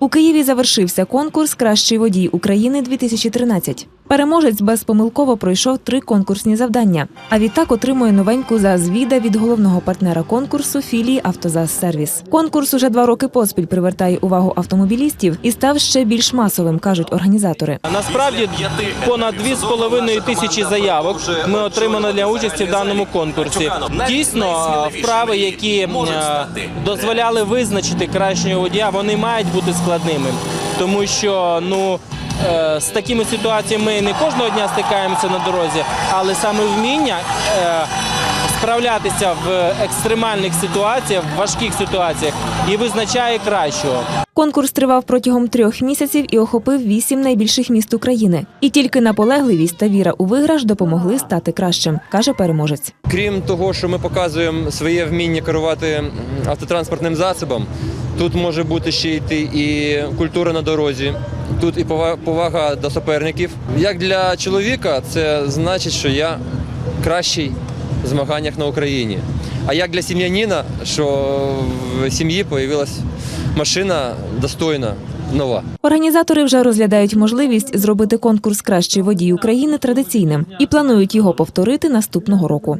У Києві завершився конкурс Кращий водій України 2013 Переможець безпомилково пройшов три конкурсні завдання. А відтак отримує новеньку ЗАЗ-віда від головного партнера конкурсу філії «Автозаз-сервіс». Конкурс уже два роки поспіль привертає увагу автомобілістів і став ще більш масовим, кажуть організатори. Насправді понад 2,5 тисячі заявок ми отримали для участі в даному конкурсі. Дійсно, вправи, які дозволяли визначити кращого водія, вони мають бути складними, тому що ну. Е, З такими ситуаціями ми не кожного дня стикаємося на дорозі, але саме вміння е, справлятися в екстремальних ситуаціях, в важких ситуаціях і визначає кращого. Конкурс тривав протягом трьох місяців і охопив вісім найбільших міст України. І тільки наполегливість та віра у виграш допомогли стати кращим, каже переможець. Крім того, що ми показуємо своє вміння керувати автотранспортним засобом, тут може бути ще йти і культура на дорозі, тут і повага до суперників. Як для чоловіка, це значить, що я кращий в змаганнях на Україні. А як для сім'янина, що в сім'ї з'явилась машина достойна, нова. Організатори вже розглядають можливість зробити конкурс Кращий водій України традиційним і планують його повторити наступного року.